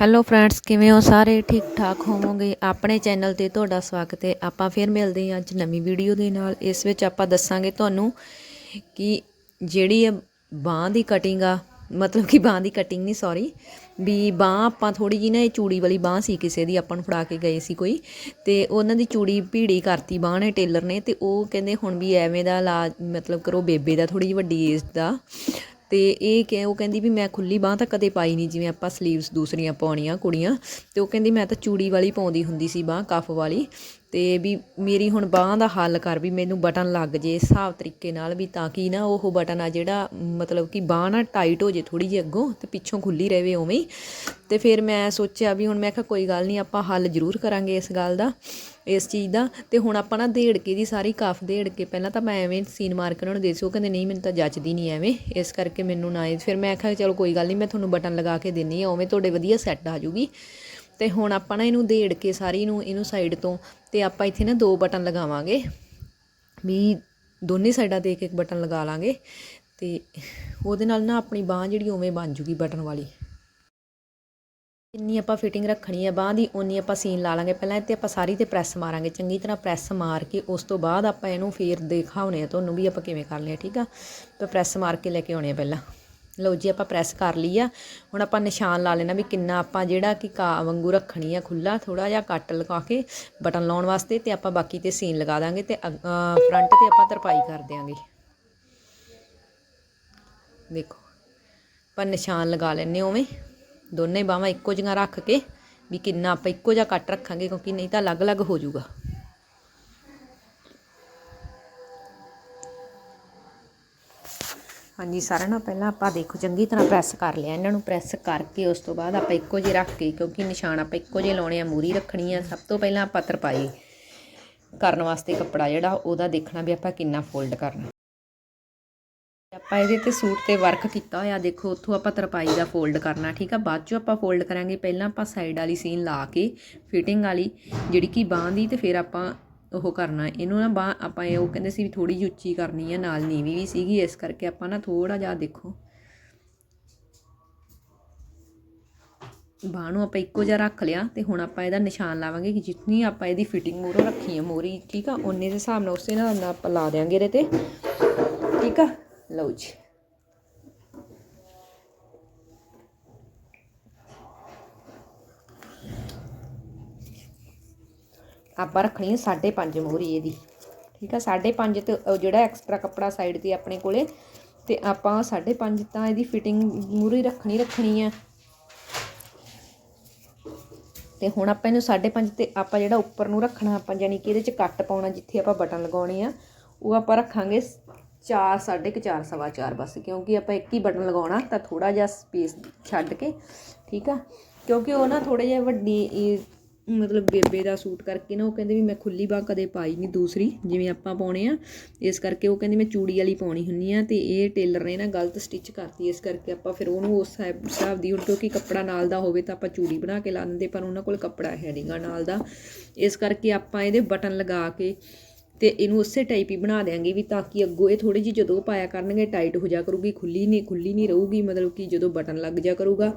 Hello friends ਕਿਵੇਂ ਹੋ ਸਾਰੇ? ਠੀਕ ਠਾਕ ਹੋਵੋਗੇ? ਆਪਣੇ ਚੈਨਲ ਤੇ ਤੁਹਾਡਾ ਸਵਾਗਤ ਹੈ। ਆਪਾਂ ਫਿਰ ਮਿਲਦੇ ਹਾਂ ਅੱਜ ਨਵੀਂ ਵੀਡੀਓ ਦੇ ਨਾਲ। ਇਸ ਵਿੱਚ ਆਪਾਂ ਦੱਸਾਂਗੇ ਤੁਹਾਨੂੰ ਕਿ ਜਿਹੜੀ ਇਹ ਬਾਂਹ ਦੀ ਕਟਿੰਗ ਆ, ਮਤਲਬ ਕਿ ਬਾਂਹ ਦੀ ਕਟਿੰਗ ਨਹੀਂ ਸੌਰੀ ਵੀ ਬਾਂਹ ਆਪਾਂ ਥੋੜੀ ਜੀ ਨਾ ਇਹ ਚੂੜੀ ਵਾਲੀ ਬਾਂਹ ਸੀ, ਕਿਸੇ ਦੀ ਆਪਾਂ ਨੂੰ ਫੜਾ ਕੇ ਗਏ ਸੀ ਕੋਈ। ਤੇ ਉਹਨਾਂ ਦੀ ਚੂੜੀ ਭੀੜੀ ਕਰਤੀ ਬਾਂਹ ਨੇ, ਟੇਲਰ ਨੇ। ਤੇ ਉਹ ਕਹਿੰਦੇ ਹੁਣ ਵੀ ਐਵੇਂ ਦਾ ਇਲਾਜ, ਮਤਲਬ ਕਰੋ ਬੇਬੇ ਦਾ ਥੋੜੀ ਜਿਹੀ ਵੱਡੀ ਏਜ ਦਾ। ਅਤੇ ਇਹ ਕਿ ਉਹ ਕਹਿੰਦੀ ਵੀ ਮੈਂ ਖੁੱਲੀ ਬਾਂਹ ਤਾਂ ਕਦੇ ਪਾਈ ਨਹੀਂ, ਜਿਵੇਂ ਆਪਾਂ ਸਲੀਵਸ ਦੂਸਰੀਆਂ ਪਾਉਣੀਆਂ ਕੁੜੀਆਂ ਅਤੇ ਉਹ ਕਹਿੰਦੀ ਮੈਂ ਤਾਂ ਚੂੜੀ ਵਾਲੀ ਪਾਉਂਦੀ ਹੁੰਦੀ ਸੀ ਬਾਂਹ, ਕਫ ਵਾਲੀ। ਅਤੇ ਵੀ ਮੇਰੀ ਹੁਣ ਬਾਂਹ ਦਾ ਹੱਲ ਕਰ ਵੀ ਮੈਨੂੰ ਬਟਨ ਲੱਗ ਜੇ ਇਸ ਹਿਸਾਬ ਤਰੀਕੇ ਨਾਲ ਵੀ ਤਾਂ ਕਿ ਨਾ ਉਹ ਬਟਨ ਆ ਜਿਹੜਾ, ਮਤਲਬ ਕਿ ਬਾਂਹ ਨਾ ਟਾਈਟ ਹੋ ਜੇ ਥੋੜ੍ਹੀ ਜਿਹੀ ਅੱਗੋਂ ਅਤੇ ਪਿੱਛੋਂ ਖੁੱਲ੍ਹੀ ਰਹੇ ਉਵੇਂ ਹੀ। ਅਤੇ ਫਿਰ ਮੈਂ ਸੋਚਿਆ ਵੀ ਹੁਣ ਮੈਂ ਕਿਹਾ ਕੋਈ ਗੱਲ ਨਹੀਂ ਆਪਾਂ ਹੱਲ ਜ਼ਰੂਰ ਕਰਾਂਗੇ ਇਸ ਗੱਲ ਦਾ, ਇਸ ਚੀਜ਼ ਦਾ। ਅਤੇ ਹੁਣ ਆਪਾਂ ਨਾ ਦੇੜ ਕੇ ਦੀ ਸਾਰੀ ਕਾਫ ਦੇੜ ਕੇ ਪਹਿਲਾਂ ਤਾਂ ਮੈਂ ਐਵੇਂ ਸੀਨ ਮਾਰ ਕੇ ਉਹਨਾਂ ਨੂੰ ਦੇ ਸੀ ਉਹ ਕਹਿੰਦੇ ਨਹੀਂ ਮੈਨੂੰ ਤਾਂ ਜੱਚਦੀ ਨਹੀਂ ਐਵੇਂ, ਇਸ ਕਰਕੇ ਮੈਨੂੰ ਨਾ ਫਿਰ ਮੈਂ ਕਿਹਾ ਚਲੋ ਕੋਈ ਗੱਲ ਨਹੀਂ ਮੈਂ ਤੁਹਾਨੂੰ ਬਟਨ ਲਗਾ ਕੇ ਦਿੰਨੀ ਆ ਉਵੇਂ ਤੁਹਾਡੇ ਵਧੀਆ ਸੈੱਟ ਆ ਜੂਗੀ। ਤੇ ਹੁਣ ਆਪਾਂ ਨਾ ਇਹਨੂੰ ਦੇੜ ਕੇ ਸਾਰੀ ਨੂੰ, ਇਹਨੂੰ ਸਾਈਡ ਤੋਂ ਤੇ ਆਪਾਂ ਇੱਥੇ ਨਾ ਦੋ ਬਟਨ ਲਗਾਵਾਂਗੇ। ਵੀ ਦੋਨੇ ਸਾਈਡਾਂ ਤੇ ਇੱਕ ਇੱਕ ਬਟਨ ਲਗਾ ਲਾਂਗੇ ਤੇ ਉਹਦੇ ਨਾਲ ਨਾ ਆਪਣੀ ਬਾਹ ਜਿਹੜੀ ਉਵੇਂ ਬਣ ਜੂਗੀ ਬਟਨ ਵਾਲੀ। ਜਿੰਨੀ ਆਪਾਂ ਫਿਟਿੰਗ ਰੱਖਣੀ ਹੈ ਬਾਹ ਦੀ ਉਨੀ ਆਪਾਂ ਸੀਨ ਲਾ ਲਾਂਗੇ। ਪਹਿਲਾਂ ਇੱਥੇ ਆਪਾਂ ਸਾਰੀ ਤੇ ਪ੍ਰੈਸ ਮਾਰਾਂਗੇ। ਚੰਗੀ ਤਰ੍ਹਾਂ ਪ੍ਰੈਸ ਮਾਰ ਕੇ ਉਸ ਤੋਂ ਬਾਅਦ ਆਪਾਂ ਇਹਨੂੰ ਫੇਰ ਦਿਖਾਉਣੇ ਆ। ਤੁਹਾਨੂੰ ਵੀ ਆਪਾਂ ਕਿਵੇਂ ਕਰ ਲਿਆ, ਠੀਕ ਆ? ਤਾਂ ਪ੍ਰੈਸ ਮਾਰ ਕੇ ਲੈ ਕੇ ਆਉਣੇ ਆ ਪਹਿਲਾਂ। ਲਓ ਜੀ ਆਪਾਂ ਪ੍ਰੈਸ ਕਰ ਲਈ ਆ। ਹੁਣ ਆਪਾਂ ਨਿਸ਼ਾਨ ਲਾ ਲੈਣਾ ਵੀ ਕਿੰਨਾ ਆਪਾਂ ਜਿਹੜਾ ਕਿ ਕਾ ਵਾਂਗੂ ਰੱਖਣੀ ਆ ਖੁੱਲਾ ਥੋੜਾ ਜਿਹਾ ਕੱਟ ਲਗਾ ਕੇ ਬਟਨ ਲਾਉਣ ਵਾਸਤੇ ਤੇ ਆਪਾਂ ਬਾਕੀ ਤੇ ਸੀਨ ਲਗਾ ਦਾਂਗੇ ਤੇ ਫਰੰਟ ਤੇ ਆਪਾਂ ਤਰਪਾਈ ਕਰ ਦਿਆਂਗੇ। ਦੇਖੋ, ਆਪਾਂ ਨਿਸ਼ਾਨ ਲਗਾ ਲੈਣੇ ਉਵੇਂ। ਦੋਨੇ ਬਾਹਾਂ ਇੱਕੋ ਜਿਹੀਆਂ ਰੱਖ ਕੇ ਵੀ ਕਿੰਨਾ ਆਪਾਂ ਇੱਕੋ ਜਿਹਾ ਕੱਟ ਰੱਖਾਂਗੇ ਕਿਉਂਕਿ ਨਹੀਂ ਤਾਂ ਅਲੱਗ-ਅਲੱਗ ਹੋ ਜਾਊਗਾ। ਹਾਂਜੀ ਸਾਰਿਆਂ ਨਾਲ ਪਹਿਲਾਂ ਆਪਾਂ ਦੇਖੋ ਚੰਗੀ ਤਰ੍ਹਾਂ ਪ੍ਰੈਸ ਕਰ ਲਿਆ ਇਹਨਾਂ ਨੂੰ ਪ੍ਰੈਸ ਕਰਕੇ ਉਸ ਤੋਂ ਬਾਅਦ ਆਪਾਂ ਇੱਕੋ ਜਿਹੇ ਰੱਖ ਕੇ, ਕਿਉਂਕਿ ਨਿਸ਼ਾਨ ਆਪਾਂ ਇੱਕੋ ਜਿਹੇ ਲਾਉਣੇ ਆ, ਮੂਰੀ ਰੱਖਣੀ ਆ। ਸਭ ਤੋਂ ਪਹਿਲਾਂ ਆਪਾਂ ਤਰਪਾਈ ਕਰਨ ਵਾਸਤੇ ਕੱਪੜਾ ਜਿਹੜਾ, ਉਹਦਾ ਦੇਖਣਾ ਵੀ ਆਪਾਂ ਕਿੰਨਾ ਫੋਲਡ ਕਰਨਾ। ਆਪਾਂ ਇਹਦੇ ਤੇ ਸੂਟ ਤੇ ਵਰਕ ਕੀਤਾ ਹੋਇਆ, ਦੇਖੋ ਉੱਥੋਂ ਆਪਾਂ ਤਰਪਾਈ ਦਾ ਫੋਲਡ ਕਰਨਾ, ਠੀਕ ਆ? ਬਾਅਦ ਚੋਂ ਆਪਾਂ ਫੋਲਡ ਕਰਾਂਗੇ। ਪਹਿਲਾਂ ਆਪਾਂ ਸਾਈਡ ਵਾਲੀ ਸੀਨ ਲਾ ਕੇ ਫਿਟਿੰਗ ਵਾਲੀ, ਜਿਹੜੀ ਕਿ ਬਾਂਹ ਦੀ, ਤੇ ਫਿਰ ਆਪਾਂ ਉਹ ਕਰਨਾ। ਇਹਨੂੰ ਨਾ ਬਾਂਹ ਆਪਾਂ ਇਹ ਉਹ ਕਹਿੰਦੇ ਸੀ ਵੀ ਥੋੜੀ ਜਿਹੀ ਉੱਚੀ ਕਰਨੀ ਹੈ ਨਾਲ ਨੀਵੀਂ ਵੀ ਸੀਗੀ। ਇਸ ਕਰਕੇ ਆਪਾਂ ਨਾ ਥੋੜਾ ਜਿਹਾ ਦੇਖੋ। ਬਾਂਹ ਨੂੰ ਆਪਾਂ ਇੱਕੋ ਜਿਹਾ ਰੱਖ ਲਿਆ ਤੇ ਹੁਣ ਆਪਾਂ ਇਹਦਾ ਨਿਸ਼ਾਨ ਲਾਵਾਂਗੇ ਕਿ ਜਿੰਨੀ ਆਪਾਂ ਇਹਦੀ ਫਿਟਿੰਗ ਮੂਰੋਂ ਰੱਖੀ ਹੈ ਮੋਰੀ ਠੀਕ ਆ? ਉਹਨੇ ਦੇ ਹਿਸਾਬ ਨਾਲ ਉਸੇ ਨਾਲ ਆਪਾਂ ਲਾ ਦਿਆਂਗੇ ਇਹਦੇ ਤੇ। ਠੀਕ ਆ? ਲਓ ਜੀ। ਆਪਾਂ ਰੱਖਣੀ ਹੈ 5.5 ਮੋਹਰੀ ਇਹਦੀ, ਠੀਕ ਆ? 5.5 ਤੇ ਜਿਹੜਾ ਐਕਸਟਰਾ ਕੱਪੜਾ ਸਾਈਡ ਤੇ ਆਪਣੇ ਕੋਲੇ, ਤੇ ਆਪਾਂ 5.5 ਤਾਂ ਇਹਦੀ ਫਿਟਿੰਗ ਮੂਹਰੀ ਰੱਖਣੀ ਰੱਖਣੀ ਆ। ਤੇ ਹੁਣ ਆਪਾਂ ਇਹਨੂੰ 5.5 ਤੇ ਆਪਾਂ ਜਿਹੜਾ ਉੱਪਰ ਨੂੰ ਰੱਖਣਾ, ਆਪਾਂ ਯਾਨੀ ਕਿ ਇਹਦੇ ਚ ਕੱਟ ਪਾਉਣਾ, ਜਿੱਥੇ ਆਪਾਂ ਬਟਨ ਲਗਾਉਣੇ ਆ, ਉਹ ਆਪਾਂ ਰੱਖਾਂਗੇ 4 4.5 ਸਵਾ 4 ਬਸ, ਕਿਉਂਕਿ ਆਪਾਂ ਇੱਕ ਹੀ ਬਟਨ ਲਗਾਉਣਾ ਤਾਂ ਥੋੜਾ ਜਿਹਾ ਸਪੇਸ ਛੱਡ ਕੇ, ਠੀਕ ਆ? ਕਿਉਂਕਿ ਉਹ ਨਾ ਥੋੜਾ ਜਿਹਾ ਵੱਡੀ ਮਤਲਬ ਬੇਬੇ ਦਾ ਸੂਟ ਕਰਕੇ ਨਾ, ਉਹ ਕਹਿੰਦੇ ਵੀ ਮੈਂ ਖੁੱਲੀ ਬਾਹ ਕਦੇ ਪਾਈ ਨਹੀਂ ਦੂਸਰੀ, ਜਿਵੇਂ ਆਪਾਂ ਪਾਉਣੇ ਆ, ਇਸ ਕਰਕੇ ਉਹ ਕਹਿੰਦੇ ਮੈਂ ਚੂੜੀ ਵਾਲੀ ਪਾਉਣੀ ਹੁੰਨੀ ਆ ਤੇ ਇਹ ਟੇਲਰ ਨੇ ਨਾ ਗਲਤ ਸਟਿਚ ਕਰਤੀ, ਇਸ ਕਰਕੇ ਆਪਾਂ ਫਿਰ ਉਹਨੂੰ ਉਸ ਹਿਸਾਬ ਦੀ ਹੁਣ ਕਿਉਂਕਿ ਕੱਪੜਾ ਨਾਲ ਦਾ ਹੋਵੇ ਤਾਂ ਆਪਾਂ ਚੂੜੀ ਬਣਾ ਕੇ ਲਾ ਦਿੰਦੇ, ਪਰ ਉਹਨਾਂ ਕੋਲ ਕੱਪੜਾ ਹੈ ਨਹੀਂਗਾ ਨਾਲ ਦਾ। ਇਸ ਕਰਕੇ ਆਪਾਂ ਇਹਦੇ ਬਟਨ ਲਗਾ ਕੇ ਤੇ ਇਹਨੂੰ ਉਸੇ ਟਾਈਪ ਹੀ ਬਣਾ ਦੇਾਂਗੇ ਵੀ ਤਾਂ ਕਿ ਅੱਗੋਂ ਇਹ ਥੋੜੀ ਜਿਹੀ ਜਦੋਂ ਪਾਇਆ ਕਰਨਗੇ ਟਾਈਟ ਹੋ ਜਾ ਕਰੂਗੀ ਖੁੱਲੀ ਨਹੀਂ ਖੁੱਲੀ ਨਹੀਂ ਰਹੂਗੀ, ਮਤਲਬ ਕਿ ਜਦੋਂ ਬਟਨ ਲੱਗ ਜਾ ਕਰੂਗਾ।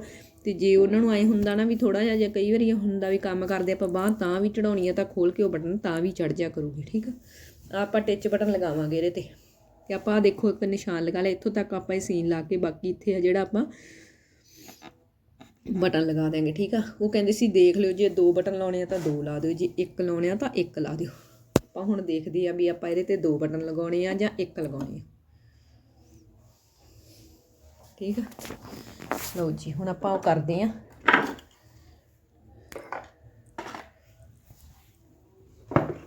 ਤੇ ਜੇ ਉਹਨਾਂ ਨੂੰ ਐ ਹੁੰਦਾ ਨਾ ਵੀ ਥੋੜਾ ਜਿਹਾ ਜੇ ਕਈ ਵਾਰੀ ਹੁੰਦਾ ਵੀ ਕੰਮ ਕਰਦੇ ਆਪਾਂ ਬਾਹ ਤਾਂ ਵੀ ਚੜਾਉਣੀ ਆ ਤਾਂ ਖੋਲ ਕੇ ਉਹ ਬਟਨ ਤਾਂ ਵੀ ਚੜ ਜਾ ਕਰੂਗੀ, ਠੀਕ ਆ? ਆਪਾਂ ਟਿਚ ਬਟਨ ਲਗਾਵਾਂਗੇ ਇਹਦੇ ਤੇ। ਤੇ ਆਪਾਂ ਦੇਖੋ ਇੱਕ ਨਿਸ਼ਾਨ ਲਗਾ ਲਿਆ, ਇੱਥੋਂ ਤੱਕ ਆਪਾਂ ਇਹ ਸੀਨ ਲਾ ਕੇ ਬਾਕੀ ਇੱਥੇ ਆ ਜਿਹੜਾ ਆਪਾਂ ਬਟਨ ਲਗਾ ਦੇਾਂਗੇ ਠੀਕ ਆ? ਉਹ ਕਹਿੰਦੇ ਸੀ ਦੇਖ ਲਿਓ ਜੇ ਦੋ ਬਟਨ ਲਾਉਣੇ ਆ ਤਾਂ ਦੋ ਲਾ ਦਿਓ, ਜੇ ਇੱਕ ਲਾਉਣੇ ਆ ਤਾਂ ਇੱਕ ਲਾ ਦਿਓ। ਆਪਾਂ ਹੁਣ ਦੇਖਦੇ ਆ ਵੀ ਆਪਾਂ ਇਹਦੇ ਤੇ ਦੋ ਬਟਨ ਲਗਾਉਣੇ ਆ ਜਾਂ ਇੱਕ ਲਗਾਉਣੇ ਆ। ਠੀਕ ਆ? ਲਓ ਜੀ, ਹੁਣ ਆਪਾਂ ਉਹ ਕਰਦੇ ਆ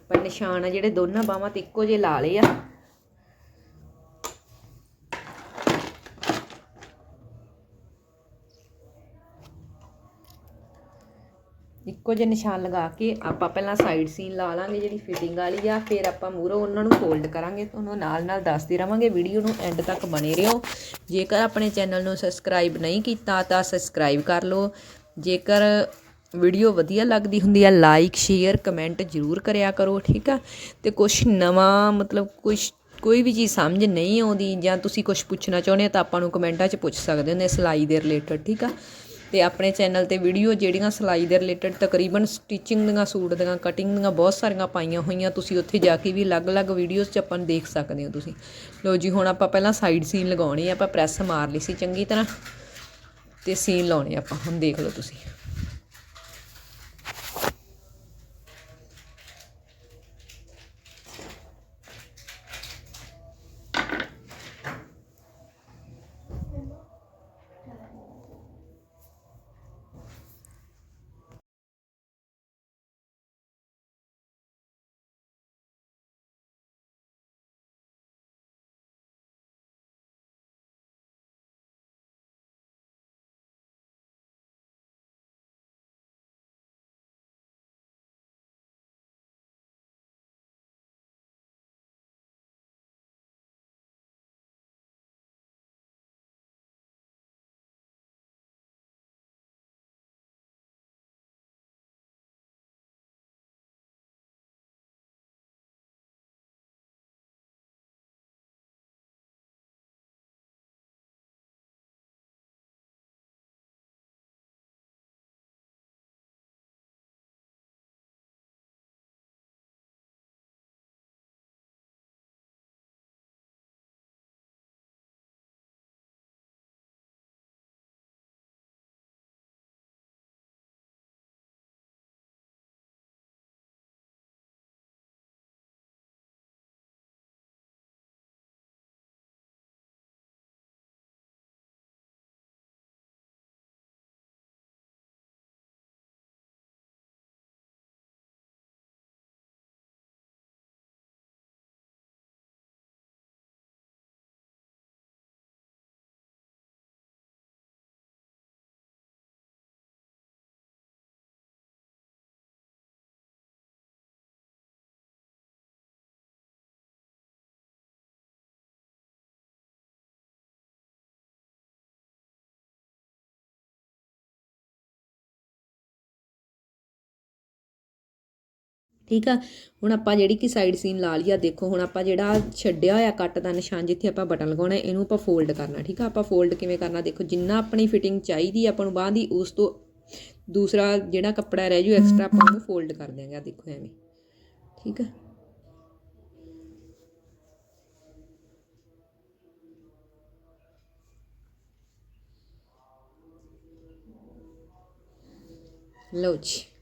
ਪਰ ਨਿਸ਼ਾਨ ਆ ਜਿਹੜੇ ਦੋਨਾਂ ਬਾਹਾਂ ਤੇ ਇੱਕੋ ਜਿਹੇ ਲਾ ਲਏ ਆ। ਇੱਕੋ ਜਿਹੇ ਨਿਸ਼ਾਨ ਲਗਾ ਕੇ ਆਪਾਂ ਪਹਿਲਾਂ ਸਾਈਡ ਸੀਨ ਲਾ ਲਾਂਗੇ ਜਿਹੜੀ ਫਿਟਿੰਗ ਵਾਲੀ ਆ, ਫਿਰ ਆਪਾਂ ਮੂਹਰੋਂ ਉਹਨਾਂ ਨੂੰ ਫੋਲਡ ਕਰਾਂਗੇ ਤੁਹਾਨੂੰ ਨਾਲ ਨਾਲ ਦੱਸਦੇ ਰਵਾਂਗੇ ਵੀਡੀਓ ਨੂੰ ਐਂਡ ਤੱਕ ਬਣੇ ਰਹੋ। ਜੇਕਰ ਆਪਣੇ ਚੈਨਲ ਨੂੰ ਸਬਸਕ੍ਰਾਈਬ ਨਹੀਂ ਕੀਤਾ ਤਾਂ ਸਬਸਕ੍ਰਾਈਬ ਕਰ ਲਓ। ਜੇਕਰ ਵੀਡੀਓ ਵਧੀਆ ਲੱਗਦੀ ਹੁੰਦੀ ਆ ਲਾਈਕ ਸ਼ੇਅਰ ਕਮੈਂਟ ਜ਼ਰੂਰ ਕਰਿਆ ਕਰੋ, ਠੀਕ ਆ? ਤੇ ਕੁਝ ਨਵਾਂ ਮਤਲਬ ਕੁਝ ਕੋਈ ਵੀ ਚੀਜ਼ ਸਮਝ ਨਹੀਂ ਆਉਂਦੀ ਜਾਂ ਤੁਸੀਂ ਕੁਝ ਪੁੱਛਣਾ ਚਾਹੁੰਦੇ ਹੋ ਤਾਂ ਆਪਾਂ ਨੂੰ ਕਮੈਂਟਾਂ 'ਚ ਪੁੱਛ ਸਕਦੇ ਹੋ ਨੇ ਸਿਲਾਈ ਦੇ ਰਿਲੇਟਡ ਠੀਕ ਆ? ਤੇ ਆਪਣੇ ਚੈਨਲ ਤੇ ਵੀਡੀਓ ਜਿਹੜੀਆਂ ਸਿਲਾਈ ਦੇ ਰਿਲੇਟਡ ਤਕਰੀਬਨ ਸਟਿਚਿੰਗ ਦੀਆਂ, ਸੂਟ ਦੀਆਂ ਕਟਿੰਗ ਦੀਆਂ ਬਹੁਤ ਸਾਰੀਆਂ ਪਾਈਆਂ ਹੋਈਆਂ, ਤੁਸੀਂ ਉੱਥੇ ਜਾ ਕੇ ਵੀ ਅਲੱਗ-ਅਲੱਗ ਵੀਡੀਓਜ਼ 'ਚ ਆਪਾਂ ਨੂੰ ਦੇਖ ਸਕਦੇ ਹੋ ਤੁਸੀਂ। ਲੋ ਜੀ, ਹੁਣ ਆਪਾਂ ਪਹਿਲਾਂ ਸਾਈਡ ਸੀਨ ਲਗਾਉਣੀ ਆ, ਆਪਾਂ ਪ੍ਰੈਸ ਮਾਰ ਲਈ ਸੀ ਚੰਗੀ ਤਰ੍ਹਾਂ ਤੇ ਸੀਨ ਲਾਉਣੇ ਆਪਾਂ, ਹੁਣ ਦੇਖ ਲਓ ਤੁਸੀਂ। ਠੀਕ ਆ? ਹੁਣ ਆਪਾਂ ਜਿਹੜੀ ਕਿ ਸਾਈਡ ਸੀਨ ਲਾ ਲਈ ਆ, ਦੇਖੋ, ਹੁਣ ਆਪਾਂ ਜਿਹੜਾ ਛੱਡਿਆ ਹੋਇਆ ਕੱਟ ਦਾ ਨਿਸ਼ਾਨ ਜਿੱਥੇ ਆਪਾਂ ਬਟਨ ਲਗਾਉਣਾ, ਇਹਨੂੰ ਆਪਾਂ ਫੋਲਡ ਕਰਨਾ, ਠੀਕ ਆ? ਆਪਾਂ ਫੋਲਡ ਕਿਵੇਂ ਕਰਨਾ? ਦੇਖੋ, ਜਿੰਨਾ ਆਪਣੀ ਫਿਟਿੰਗ ਚਾਹੀਦੀ ਆਪਾਂ ਨੂੰ ਬਾਂਹ ਦੀ, ਉਸ ਤੋਂ ਦੂਸਰਾ ਜਿਹੜਾ ਕੱਪੜਾ ਰਹਿ ਜੂ ਐਕਸਟਰਾ ਆਪਾਂ ਉਹਨੂੰ ਫੋਲਡ ਕਰ ਦਿਆਂਗੇ, ਆ ਦੇਖੋ ਐਵੇਂ। ਠੀਕ ਆ? ਲਓ ਜੀ।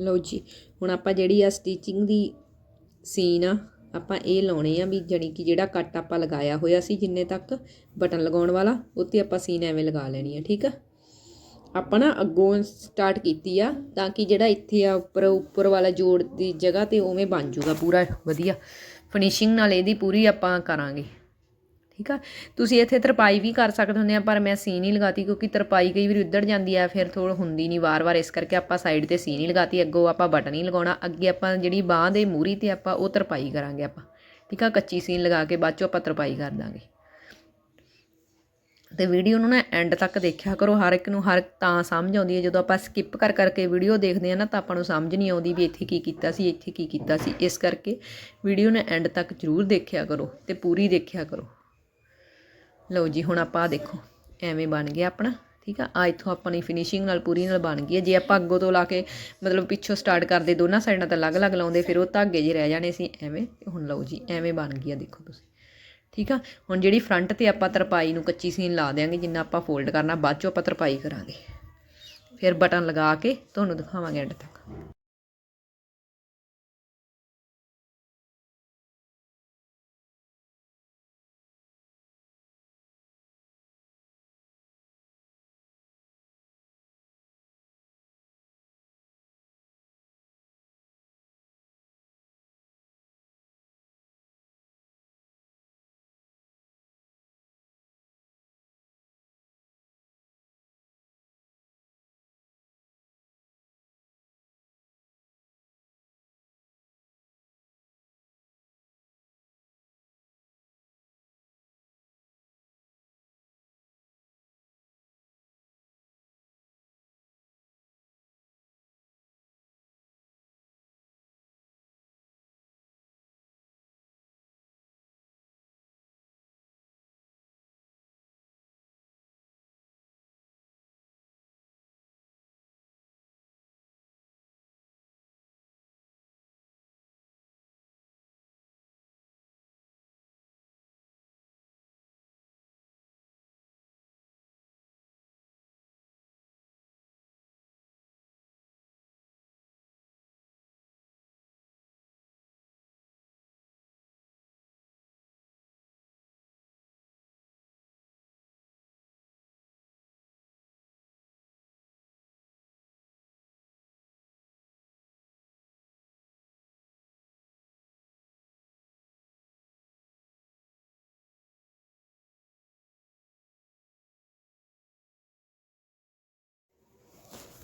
ਲਓ ਜੀ, ਹੁਣ ਆਪਾਂ ਜਿਹੜੀ ਆ ਸਟਿਚਿੰਗ ਦੀ ਸੀਨ ਆ, ਆਪਾਂ ਇਹ ਲਾਉਣੇ ਆ ਵੀ ਜਣੀ ਕਿ ਜਿਹੜਾ ਕੱਟ ਆਪਾਂ ਲਗਾਇਆ ਹੋਇਆ ਸੀ ਜਿੰਨੇ ਤੱਕ ਬਟਨ ਲਗਾਉਣ ਵਾਲਾ ਉੱਤੇ ਆਪਾਂ ਸੀਨ ਐਵੇਂ ਲਗਾ ਲੈਣੀ ਆ, ਠੀਕ ਆ? ਆਪਾਂ ਨਾ ਅੱਗੋਂ ਸਟਾਰਟ ਕੀਤੀ ਆ ਤਾਂ ਕਿ ਜਿਹੜਾ ਇੱਥੇ ਆ ਉੱਪਰ ਉੱਪਰ ਵਾਲਾ ਜੋੜ ਦੀ ਜਗ੍ਹਾ ਤੇ ਉਵੇਂ ਬਣ ਜਾਊਗਾ ਪੂਰਾ, ਵਧੀਆ। ਫਿਨਿਸ਼ਿੰਗ ਨਾਲ ਇਹਦੀ ਪੂਰੀ ਆਪਾਂ ਕਰਾਂਗੇ। ਠੀਕ ਆ? ਤੁਸੀਂ ਇੱਥੇ ਤਰਪਾਈ ਵੀ ਕਰ ਸਕਦੇ ਹੁੰਦੇ ਆ, ਪਰ ਮੈਂ ਸੀ ਨਹੀਂ ਲਗਾਤੀ ਕਿਉਂਕਿ ਤਰਪਾਈ ਕਈ ਵਾਰੀ ਉੱਧੜ ਜਾਂਦੀ ਆ, ਫਿਰ ਥੋੜਾ ਹੁੰਦੀ ਨਹੀਂ ਵਾਰ-ਵਾਰ, ਇਸ ਕਰਕੇ ਆਪਾਂ ਸਾਈਡ ਤੇ ਸੀਨ ਹੀ ਲਗਾਤੀ, ਅੱਗੋਂ ਆਪਾਂ ਬਟਨ ਹੀ ਲਗਾਉਣਾ, ਅੱਗੇ ਆਪਾਂ ਜਿਹੜੀ ਬਾਹ ਦੇ ਮੂਰੀ ਤੇ ਆਪਾਂ ਉਹ ਤਰਪਾਈ ਕਰਾਂਗੇ ਆਪਾਂ, ਠੀਕ ਆ? ਕੱਚੀ ਸੀਨ ਲਗਾ ਕੇ ਬਾਅਦ ਚੋਂ ਆਪਾਂ ਤਰਪਾਈ ਕਰ ਦਾਂਗੇ। ਤੇ ਵੀਡੀਓ ਨੂੰ ਨਾ ਐਂਡ ਤੱਕ ਦੇਖਿਆ ਕਰੋ, ਹਰ ਇੱਕ ਨੂੰ ਹਰ ਤਾਂ ਸਮਝ ਆਉਂਦੀ ਹੈ ਜਦੋਂ ਆਪਾਂ ਸਕਿਪ ਕਰ ਕਰਕੇ ਵੀਡੀਓ ਦੇਖਦੇ ਆ ਨਾ, ਤਾਂ ਆਪਾਂ ਨੂੰ ਸਮਝ ਨਹੀਂ ਆਉਂਦੀ ਵੀ ਇੱਥੇ ਕੀ ਕੀਤਾ ਸੀ, ਇੱਥੇ ਕੀ ਕੀਤਾ ਸੀ, ਇਸ ਕਰਕੇ ਵੀਡੀਓ ਨੇ ਐਂਡ ਤੱਕ ਜ਼ਰੂਰ ਦੇਖਿਆ ਕਰੋ ਤੇ ਪੂਰੀ ਦੇਖਿਆ ਕਰੋ। ਲਓ ਜੀ, ਹੁਣ ਆਪਾਂ ਦੇਖੋ, ਐਵੇਂ ਬਣ ਗਿਆ ਆਪਣਾ, ਠੀਕ ਆ? ਆ ਇੱਥੋਂ ਆਪਣੀ ਫਿਨਿਸ਼ਿੰਗ ਨਾਲ, ਪੂਰੀ ਨਾਲ ਬਣ ਗਈ ਹੈ। ਜੇ ਆਪਾਂ ਅੱਗੋਂ ਤੋਂ ਲਾ ਕੇ, ਮਤਲਬ ਪਿੱਛੋਂ ਸਟਾਰਟ ਕਰਦੇ, ਦੋਨਾਂ ਸਾਈਡਾਂ ਤਾਂ ਅਲੱਗ-ਅਲੱਗ ਲਾਉਂਦੇ, ਫਿਰ ਉਹ ਧਾਗੇ ਜੇ ਰਹਿ ਜਾਣੇ ਸੀ, ਐਵੇਂ। ਹੁਣ ਲਓ ਜੀ, ਐਵੇਂ ਬਣ ਗਈ ਆ, ਦੇਖੋ ਤੁਸੀਂ। ਠੀਕ ਆ? ਹੁਣ ਜਿਹੜੀ ਫਰੰਟ ਤੇ ਆਪਾਂ ਤਰਪਾਈ ਨੂੰ ਕੱਚੀ ਸੀਨ ਲਾ ਦੇਾਂਗੇ ਜਿੰਨਾ ਆਪਾਂ ਫੋਲਡ ਕਰਨਾ, ਬਾਅਦ ਚੋਂ ਆਪਾਂ ਤਰਪਾਈ ਕਰਾਂਗੇ। ਫਿਰ ਬਟਨ ਲਗਾ ਕੇ ਤੁਹਾਨੂੰ ਦਿਖਾਵਾਂਗੇ ਐਂਡ ਤੱਕ।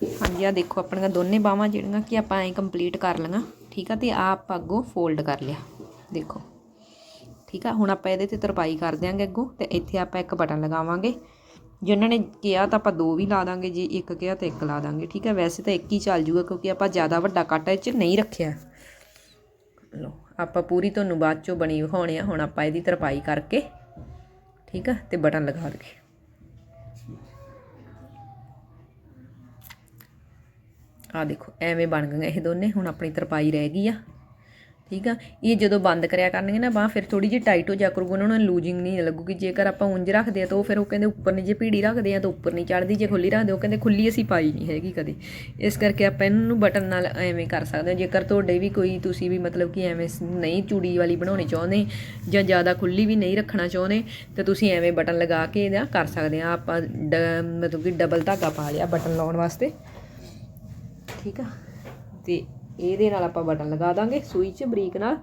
ਹਾਂਜੀ ਆ ਦੇਖੋ ਆਪਣੀਆਂ ਦੋਨੇ ਬਾਹਾਂ ਜਿਹੜੀਆਂ ਕਿ ਆਪਾਂ ਐ ਕੰਪਲੀਟ ਕਰ ਲਈਆਂ, ਠੀਕ ਆ, ਤੇ ਆ ਆਪਾਂ ਅੱਗੋਂ ਫੋਲਡ ਕਰ ਲਿਆ, ਦੇਖੋ। ਠੀਕ ਆ, ਹੁਣ ਆਪਾਂ ਇਹਦੇ ਤੇ ਤਰਪਾਈ ਕਰ ਦਿਆਂਗੇ ਅੱਗੋਂ, ਤੇ ਇੱਥੇ ਆਪਾਂ ਇੱਕ ਬਟਨ ਲਗਾਵਾਂਗੇ। ਜੇ ਉਹਨਾਂ ਨੇ ਕਿਹਾ ਤਾਂ ਆਪਾਂ ਦੋ ਵੀ ਲਾ ਦਾਂਗੇ, ਜੇ ਇੱਕ ਕਿਹਾ ਤਾਂ ਇੱਕ ਲਾ ਦਾਂਗੇ, ਠੀਕ ਹੈ ਵੈਸੇ ਤਾਂ ਇੱਕ ਹੀ ਚੱਲ ਜੂਗਾ, ਕਿਉਂਕਿ ਆਪਾਂ ਜ਼ਿਆਦਾ ਵੱਡਾ ਕੱਟ ਇਹ 'ਚ ਨਹੀਂ ਰੱਖਿਆ। ਲੋ ਆਪਾਂ ਪੂਰੀ ਤੁਹਾਨੂੰ ਬਾਅਦ ਚੋਂ ਬਣੀ ਵਿਖਾਉਣੀ ਆ, ਹੁਣ ਆਪਾਂ ਇਹਦੀ ਤਰਪਾਈ ਕਰਕੇ, ਠੀਕ ਆ, ਤੇ ਬਟਨ ਲਗਾ ਦਈਏ। ਆ ਦੇਖੋ, ਐਵੇਂ ਬਣ ਗਈਆਂ ਇਹ ਦੋਨੇ, ਹੁਣ ਆਪਣੀ ਤਰਪਾਈ ਰਹਿ ਗਈ ਆ। ਠੀਕ ਆ? ਇਹ ਜਦੋਂ ਬੰਦ ਕਰਿਆ ਕਰਨਗੇ ਨਾ, ਬਾਹ ਫਿਰ ਥੋੜੀ ਜਿਹੀ ਟਾਈਟ ਹੋ ਜਾ ਕਰੂਗੀ, ਉਹਨਾਂ ਨੂੰ ਲੂਜਿੰਗ ਨਹੀਂ ਲੱਗੂਗੀ। ਜੇਕਰ ਆਪਾਂ ਉਂਝ ਰੱਖਦੇ ਆ ਤਾਂ ਉਹ ਫਿਰ ਉਹ ਕਹਿੰਦੇ ਉੱਪਰ ਨਹੀਂ ਜੇ ਭੀੜੀ ਰੱਖਦੇ ਆ ਤਾਂ ਉੱਪਰ ਨਹੀਂ ਚੜਦੀ ਜੇ ਖੁੱਲੀ ਰੱਖਦੇ ਉਹ ਕਹਿੰਦੇ ਖੁੱਲੀ ਅਸੀਂ ਪਾਈ ਨਹੀਂ ਹੈਗੀ ਕਦੇ। ਇਸ ਕਰਕੇ ਆਪਾਂ ਇਹਨਾਂ ਨੂੰ ਬਟਨ ਨਾਲ ਐਵੇਂ ਕਰ ਸਕਦੇ ਹਾਂ ਜੇਕਰ ਤੁਹਾਡੇ ਵੀ ਕੋਈ, ਤੁਸੀਂ ਵੀ ਮਤਲਬ ਕਿ ਐਵੇਂ ਨਹੀਂ ਚੂੜੀ ਵਾਲੀ ਬਣਾਉਣੀ ਚਾਹੁੰਦੇ ਜਾਂ ਜ਼ਿਆਦਾ ਖੁੱਲੀ ਵੀ ਨਹੀਂ ਰੱਖਣਾ ਚਾਹੁੰਦੇ, ਤਾਂ ਤੁਸੀਂ ਐਵੇਂ ਬਟਨ ਲਗਾ ਕੇ ਇਹਦਾ ਕਰ ਸਕਦੇ ਆ। ਆਪਾਂ ਡ- ਮਤਲਬ ਕਿ ਡਬਲ ਧਾਗਾ ਪਾ ਲਿਆ ਬਟਨ ਲਾਉਣ ਵਾਸਤੇ। ਠੀਕ ਆ? ਤੇ ਇਹਦੇ ਨਾਲ ਆਪਾਂ ਬਟਨ ਲਗਾ ਦਾਂਗੇ, ਸੂਈ 'ਚ ਬਰੀਕ ਨਾਲ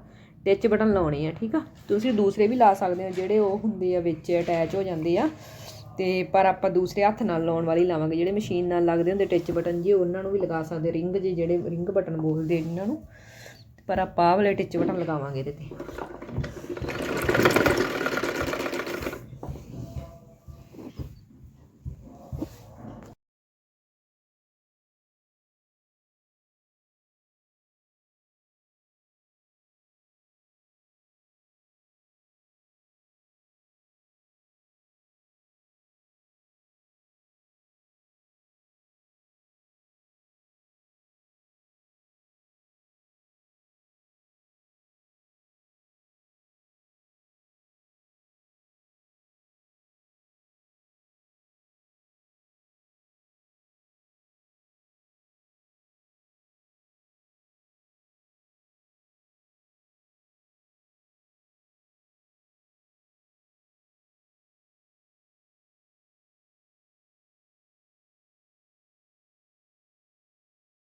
ਟਿਚ ਬਟਨ ਲਾਉਣੇ ਆ, ਠੀਕ ਆ? ਤੁਸੀਂ ਦੂਸਰੇ ਵੀ ਲਾ ਸਕਦੇ ਹੋ, ਜਿਹੜੇ ਉਹ ਹੁੰਦੇ ਆ ਵਿੱਚ ਅਟੈਚ ਹੋ ਜਾਂਦੇ ਆ। ਤੇ ਪਰ ਆਪਾਂ ਦੂਸਰੇ ਹੱਥ ਨਾਲ ਲਾਉਣ ਵਾਲੀ ਲਾਵਾਂਗੇ, ਜਿਹੜੇ ਮਸ਼ੀਨ ਨਾਲ ਲੱਗਦੇ ਹੁੰਦੇ ਟਿਚ ਬਟਨ ਜੀ, ਉਹਨਾਂ ਨੂੰ ਵੀ ਲਗਾ ਸਕਦੇ, ਰਿੰਗ ਜੇ, ਜਿਹੜੇ ਰਿੰਗ ਬਟਨ ਬੋਲਦੇ ਇਹਨਾਂ ਨੂੰ। ਪਰ ਆਪਾਂ ਆਹ ਵਾਲੇ ਟਿਚ ਬਟਨ ਲਗਾਵਾਂਗੇ ਇਹਦੇ ਤੇ।